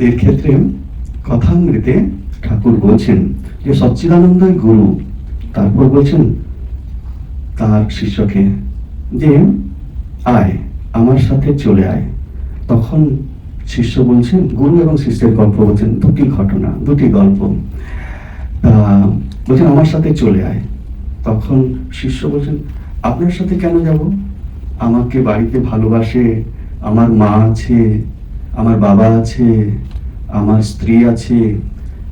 আমাদের ক্ষেত্রে কথামৃতে ঠাকুর বলছেন যে সচ্চিদানন্দই গুরু। তারপর বলছেন, তার শিষ্যকে যে আয়, আমার সাথে চলে আয়। তখন শিষ্য বলছেন, গুরু এবং শিষ্যের গল্প বলছেন, দুটি ঘটনা, দুটি গল্প। বলছেন, আমার সাথে চলে আয়। তখন শিষ্য বলছেন, আপনার সাথে কেন যাব? আমাকে বাড়িতে ভালোবাসে, আমার মা আছে আমার বাবা আছে, আমার স্ত্রী আছে,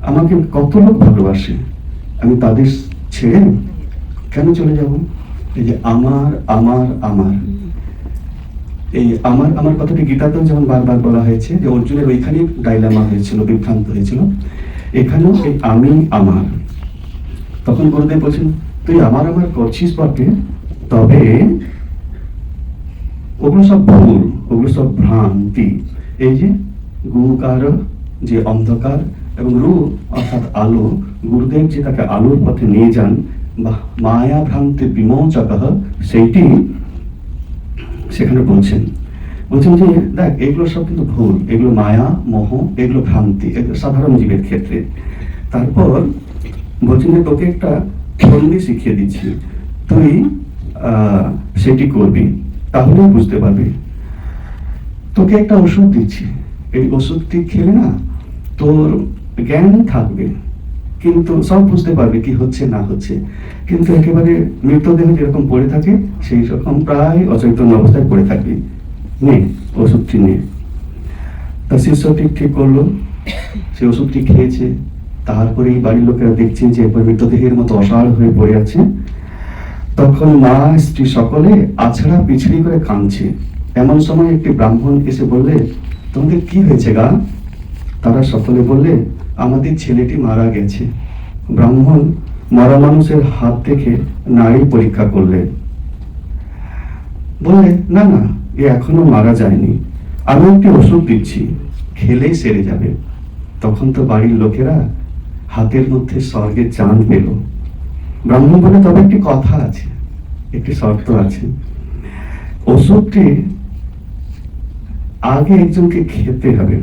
আমাকে কত লোক ভালোবাসে। আমি তাদের ছেড়ে কেন চলে যাব? এই যে আমার আমার আমার। এই আমার আমার কথাটি গীতাতেও যেমন বারবার বলা হয়েছে যে অর্জুনের ওইখানেই ডাইলামা হয়েছিল, বিভ্রান্ত হয়েছিল। এখানেও এই আমি, আমার। তখন গুরুদেব বলছেন, তুই আমার আমার করছিস বটে, তবে ওগুলো সব ভুল, ওগুলো সব ভ্রান্তি। এই যে গুকার যে অন্ধকার এবং রু অর্থাৎ আলো, গুরুদেব যে তাকে আলোর পথে নিয়ে যান, বা মায়া ভ্রান্তি বিমোচক, সেইটি সেখানে বলছেন। বলছেন যে, দেখ, এগুলো সব কিন্তু ভুল। এগুলো মায়া, মোহ, এগুলো ভ্রান্তি, এগুলো সাধারণ জীবের ক্ষেত্রে। তারপর বলছেন যে, তোকে একটা ফন্দি শিখিয়ে দিচ্ছি। তুই সেটি করবি তাহলে বুঝতে পারবি। তোকে একটা ওষুধ দিচ্ছি। এই ওষুধটি খেলে না তোর জ্ঞান থাকবে। কিন্তু সব বুঝতে পারবে কি হচ্ছে, না হচ্ছে। কিন্তু একেবারে মৃতদেহ যেরকম পড়ে থাকে, সেই রকম প্রায় অচৈতন্য অবস্থায় পড়ে থাকবি। নে, ওষুধটি নে। তা শিষ্যটি ঠিক করল। সে ওষুধটি খেয়েছে। তারপরে এই বাড়ির লোকেরা দেখছে যে এবার মৃতদেহের মতো অসাড় হয়ে পড়ে আছে। তখন মা, স্ত্রী সকলে আছড়া পিছড়ি করে কাঁদছে। এমন সময় একটি ব্রাহ্মণ এসে বললে, তোমাদের কি হয়েছে গা? তারা সকলে বললে, আমাদের ছেলেটি মারা গেছে। ব্রাহ্মণ মরা মানুষের হাত দেখে নারী পরীক্ষা করলেন বললে, না না, এ এখনও মারা যায়নি। আমি একটি ওষুধ দিচ্ছি, খেলেই সেরে যাবে। তখন তো বাড়ির লোকেরা হাতের মধ্যে স্বর্গে চাঁদ পেল। ব্রাহ্মণ বলে তবে একটি কথা আছে, একটি শর্ত আছে। ওষুধটি আগে একজনকে খেতে হবে।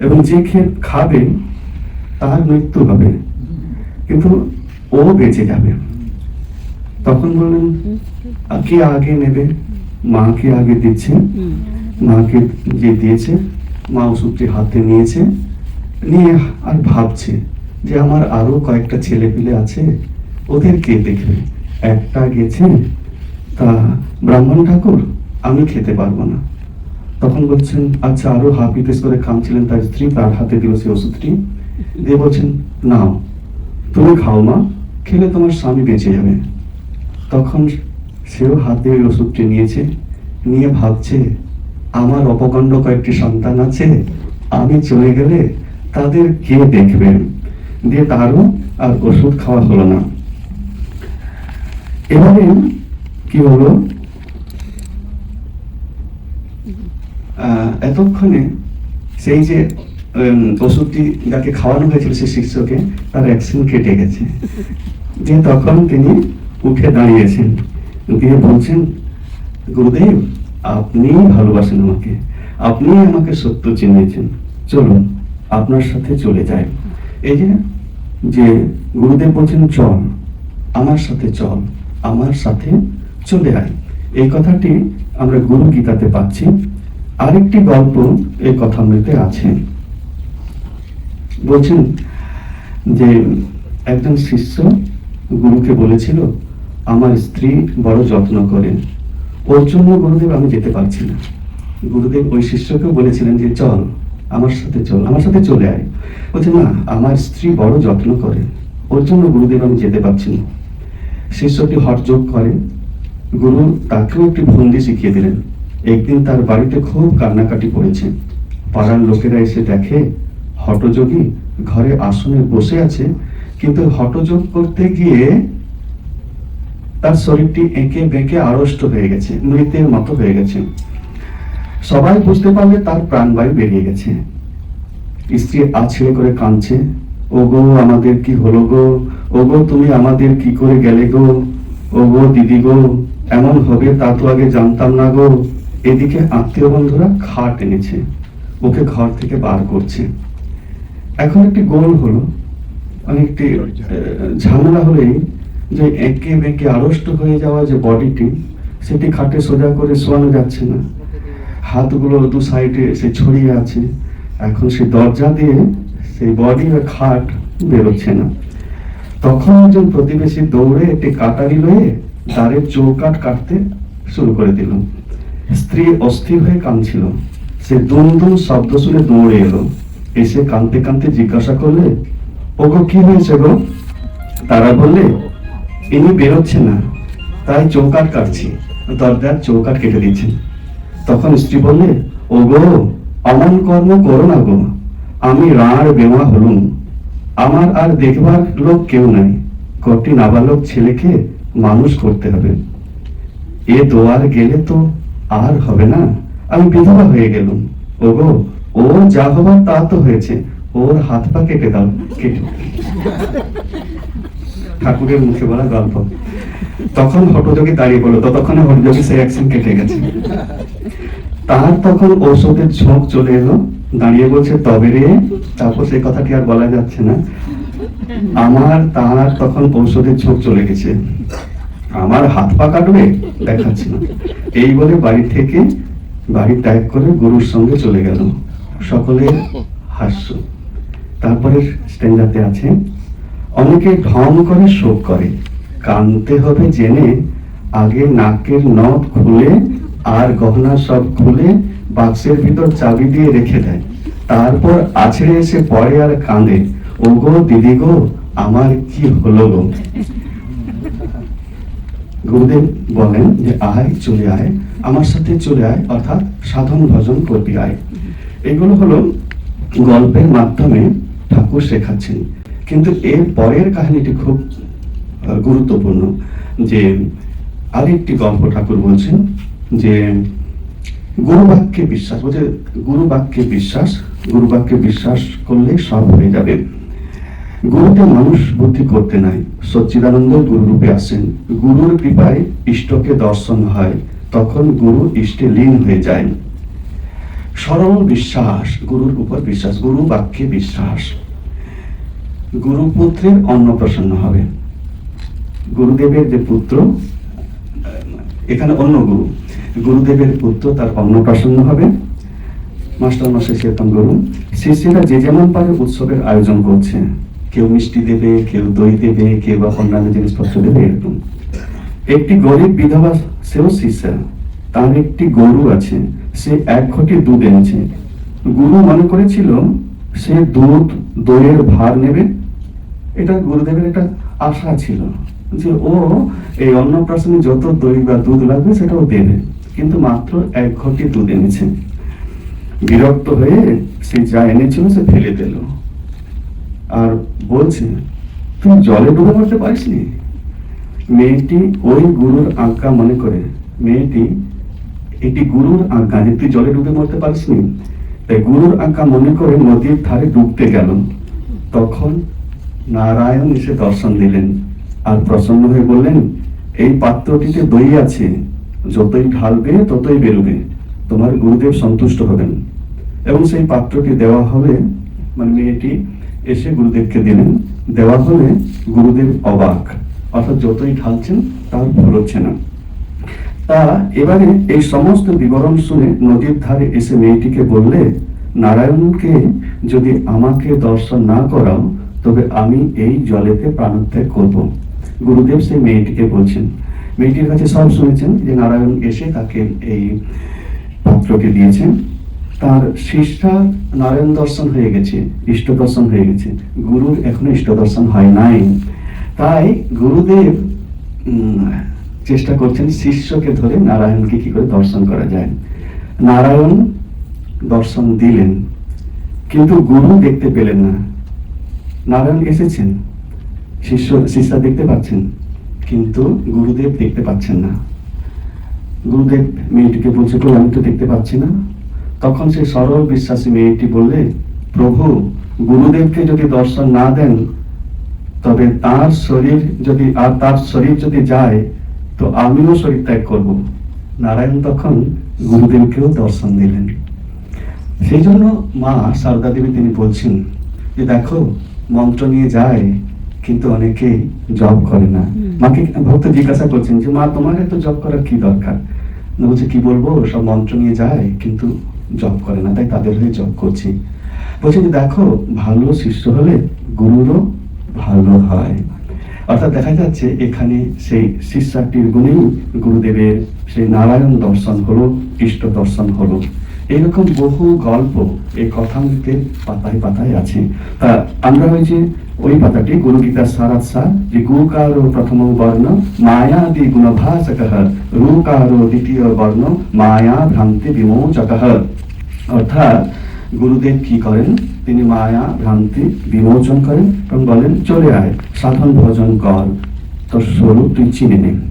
এবং যে খেয়ে খাবে, তার মৃত্যু হবে। কিন্তু ও বেঁচে যাবে। তখন বললেন কে আগে নেবে? মাকে আগে দিচ্ছে? মাকে যে দিয়েছে, মা ওষুধটি হাতে নিয়েছে, নিয়ে আর ভাবছে যে আমার আরও কয়েকটা ছেলে পিলে আছে, ওদের কে দেখবে? একটা গেছে, তা ব্রাহ্মণ ঠাকুর, আমি খেতে পারব না। তখন বলছেন আচ্ছা আরও হাফিতেস করে খামছিলেন তার স্ত্রী, তার হাতে দিল সেই ওষুধটি। দিয়ে বলছেন নাও তুমি খাও মা, খেলে তোমার স্বামী বেঁচে যাবে। তখন সেও হাতে ওই ওষুধটি নিয়েছে, নিয়ে ভাবছে, আমার অপকণ্ড কয়েকটি সন্তান আছে, আমি চলে গেলে তাদের কে দেখবে? দিয়ে তারও আর ওষুধ খাওয়া হলো না। এবারে কি হলো? এতক্ষণে সেই যে ওষুধটি যাকে খাওয়ানো হয়েছিল সেই শিষ্যকে তার অ্যাকশন কেটে গেছে। যে তখন তিনি উঠে দাঁড়িয়েছেন। দিয়ে বলছেন, গুরুদেব আপনি ভালোবাসেন আমাকে। আপনি আমাকে সত্য চিনিয়েছেন। চলুন, আপনার সাথে চলে যাই। এই যে যে গুরুদেব বলছেন, চল, আমার সাথে চল, আমার সাথে চলে আয়। এই কথাটি আমরা গুরু গীতাতে পাচ্ছি। আরেকটি গল্প এই কথামৃতে আছে। বলছেন যে একজন শিষ্য গুরুকে বলেছিল, আমার স্ত্রী বড় যত্ন করেন ওর জন্য গুরুদেব আমি যেতে পারছি না। গুরুদেব ওই শিষ্যকেও বলেছিলেন যে, চল, আমার সাথে চল, আমার সাথে চলে আয়। বলছে, না, আমার স্ত্রী বড় যত্ন করে। ওর জন্য গুরুদেব আমি যেতে পারছি না। শিষ্যটি হটযোগ করে। গুরু তাকেও একটি ভঙ্গি শিখিয়ে দিলেন। একদিন তার বাড়িতে খুব কান্নাকাটি পড়েছে পাড়ার লোকেরা এসে দেখে, হটযোগী ঘরে আসনে বসে আছে, কিন্তু হটযোগ করতে গিয়ে তার শরীরটি এঁকে বেঁকে আড়ষ্ট হয়ে গেছে, মৃতের মতো হয়ে গেছে। সবাই বুঝতে পারলে তার প্রাণবায়ু বেরিয়ে গেছে। স্ত্রী আছড়ে করে কাঁদছে ও গো আমাদের কি হলো গো? ও গো তুমি আমাদের কি করে গেলে গো? ও গো দিদি গো, এমন হবে তা তো আগে জানতাম না গো। এদিকে আত্মীয় বন্ধুরা খাট এনেছে। ওকে ঘর থেকে বার করছে। এখন একটি গোল হলো। অনেকটি আহ, ঝামেলা হলেই যে একে বেঁকে আড়ষ্ট হয়ে যাওয়া যে বডিটি সেটি খাটে সোজা করে শোয়ানো যাচ্ছে না। হাতগুলো দু সাইডে সে ছড়িয়ে আছে। এখন সে দরজা দিয়ে সেই বডি আর খাট বেরোচ্ছে না। তখন একজন প্রতিবেশী দৌড়ে একটি কাটারি লয়ে দ্বারের চৌকাট কাটতে শুরু করে দিল। স্ত্রী অস্থির হয়ে কাঁদছিল। সে দুম দুম শব্দ শুনে দৌড়ে এলো। এসে কাঁদতে কাঁদতে জিজ্ঞাসা করলে, ওগো, কি হয়েছে গো? তারা বললে, ইনি বেরোচ্ছে না। তাই চৌকাট কাটছি। দরজার চৌকাট কেটে দিচ্ছেন তখন স্ত্রী বললে ও গো অমন কর্ম করো না গো। আমি রাঁড় বেমা হলুম। আমার আর দেখবার লোক কেউ নাই। কটি নাবালক ছেলেকে মানুষ করতে হবে। এ দোয়ার গেলে তো আর হবে না। আমি বিধবা হয়ে গেলুম। ও গো ও যা হবার তা তো হয়েছে। ওর হাত পা কেটে দাও, কেটে। ঠাকুরের মুখে বলা গল্প। তখন হটযোগী দাঁড়িয়ে পড়ল ততক্ষণে হটযোগী সেই অ্যাকশন কেটে গেছে। তার তখন ঔষধের ঝোঁক চলে এলো। দাঁড়িয়ে বলছে, তবে রে, তারপর সেই কথাটি আর বলা যাচ্ছে না। আমার, তার তখন ঔষধের ঝোঁক চলে গেছে। আমার হাত পা কাটবে? দেখাচ্ছে। এই বলে বাড়ি থেকে বাড়ি ত্যাগ করে গুরুর সঙ্গে চলে গেল। সকলের হাস্য তারপরে স্ট্যান্ডাতে আছে, অনেকে ঢং করে, শোক করে। কানতে হবে জেনে, আগে নাকের নথ খুলে আর গহনা সব খুলে বাক্সের ভিতর চাবি দিয়ে রেখে দেয়। তারপর আছড়ে এসে পড়ে আর কাঁদে ও গো দিদি গো, আমার কি হলো গো? গুরুদেব বলেন যে, আয়, চলে আয়, আমার সাথে চলে আয়, অর্থাৎ সাধন ভজন করবি, আয়। এগুলো হলো গল্পের মাধ্যমে ঠাকুর শেখাচ্ছেন। কিন্তু এর পরের কাহিনীটি খুব গুরুত্বপূর্ণ, যে আরেকটি গল্প ঠাকুর বলছেন যে গুরু বাক্যে বিশ্বাস, বলছে গুরু বাক্যে বিশ্বাস গুরু বাক্যে বিশ্বাস করলে সব হয়ে যাবে। গুরুতে মানুষ বুদ্ধি করতে নাই। সচ্চিদানন্দ গুরু রূপে আসেন। গুরুর কৃপায় ইষ্টকে দর্শন হয়। তখন গুরু ইষ্টে লীন হয়ে যায়। সরল বিশ্বাস, গুরুর উপর বিশ্বাস, গুরু বাক্যে বিশ্বাস। গুরু পুত্রের অন্নপ্রাশন হবে। গুরুদেবের যে পুত্র, এখানে অন্য গুরু। গুরুদেবের পুত্র তার অন্নপ্রাশন হবে। মাস্টার মশাই সেরকম গুরু শিষ্যরা যে যেমন পারে উৎসবের আয়োজন করছে কেউ মিষ্টি দেবে, কেউ দই দেবে, কেউ বা অন্যান্য জিনিসপত্র দেবে, এরকম। একটি গরিব বিধবা সেও শিষ্যা। তার একটি গরু আছে, সে এক ঘটি দুধ এনেছে। গুরু মনে করেছিল, সে দুধ, দইয়ের ভার নেবে। এটা গুরুদেবের একটা আশা ছিল যে ও এই অন্নপ্রাশনে যত দই বা দুধ লাগবে সেটা ও দেবে। কিন্তু মাত্র এক ঘটি দুধ এনেছে। বিরক্ত হয়ে সে যা এনেছিল, সে ফেলে দিল। আর বলছে, তুই জলে ডুবে মরতে পারিসনি মেয়েটি ওই গুরুর আজ্ঞা মনে করে। মেয়েটি, এটি গুরুর আজ্ঞা যে তুই জলে ডুবে মরতে পারিসনি তাই গুরুর আজ্ঞা মনে করে নদীর ধারে ডুবতে গেল। তখন নারায়ণ এসে দর্শন দিলেন আর প্রসন্ন হয়ে বললেন, এই পাত্রটিতে দই আছে। যতই ঢালবে, ততই বেরোবে তোমার গুরুদেব সন্তুষ্ট হবেন। এবং সেই পাত্রটি দেওয়া হবে মানে মেয়েটি এসে গুরুদেবকে দিলেন। দেওয়া হলে গুরুদেব অবাক। অর্থাৎ যতই ঢালছেন, তার হচ্ছে না। তা এবারে এই সমস্ত বিবরণ শুনে নদীর ধারে এসে মেয়েটিকে বললে, নারায়ণকে যদি আমাকে দর্শন না করাও, তবে আমি এই জলেতে প্রাণত্যাগ করব। গুরুদেব সেই মেয়েটিকে বলছেন। মেয়েটির কাছে সব শুনেছেন যে নারায়ণ এসে তাকে এই পাত্রকে দিয়েছেন। তার শিষ্যা নারায়ণ দর্শন হয়ে গেছে ইষ্ট দর্শন হয়ে গেছে। গুরুর এখনও ইষ্ট দর্শন হয় নাই। তাই গুরুদেব চেষ্টা করছেন শিষ্যকে ধরে নারায়ণকে কি করে দর্শন করা যায়। নারায়ণ দর্শন দিলেন, কিন্তু গুরু দেখতে পেলেন না। নারায়ণ এসেছেন। শিষ্য, শিষ্যা দেখতে পাচ্ছেন, কিন্তু গুরুদেব দেখতে পাচ্ছেন না। গুরুদেব মেয়েটিকে বলছে আমি তো দেখতে পাচ্ছি না। তখন সেই সরল বিশ্বাসী মেয়েটি বললে প্রভু গুরুদেবকে যদি দর্শন না দেন তবে তার শরীর যদি আর তার শরীর যদি যায় তো আমিও শরীর ত্যাগ করব। নারায়ণ তখন গুরুদেবকেও দর্শন দিলেন। সেই জন্য মা সারদা দেবী তিনি বলছেন যে দেখো মন্ত্র নিয়ে যায় কিন্তু অনেকেই জব করে না। মাকে ভক্ত জিজ্ঞাসা করছেন যে মা তোমার এত জব করার কি দরকার? বলছে কি বলব? সব মন্ত্র নিয়ে যায় কিন্তু জব করে না, তাই তাদের হয়ে জব করছি। বলছে যে দেখো, ভালো শিষ্য হলে গুরুরও ভালো হয়। অর্থাৎ দেখা যাচ্ছে এখানে সেই শিষ্যাটির গুণেই গুরুদেবের সেই নারায়ণ দর্শন হলো, ইষ্ট দর্শন হলো। এরকম বহু গল্প এই কথামৃতের পাতায় পাতায় আছে। তা আমরা ওই যে ওই পাতাটি গুরু গীতার সারাত সার যে গুকারো প্রথম বর্ণ, মায়াদি গুণভাসক, রুকারো দ্বিতীয় বর্ণ, মায়া ভ্রান্তি বিমোচক। অর্থাৎ গুরুদেব কি করেন? তিনি মায়া, ভ্রান্তি, বিমোচন করেন এবং বলেন, চলে আয়, সাধন ভজন কর, তোর স্বরূপ তুই চিনে নে।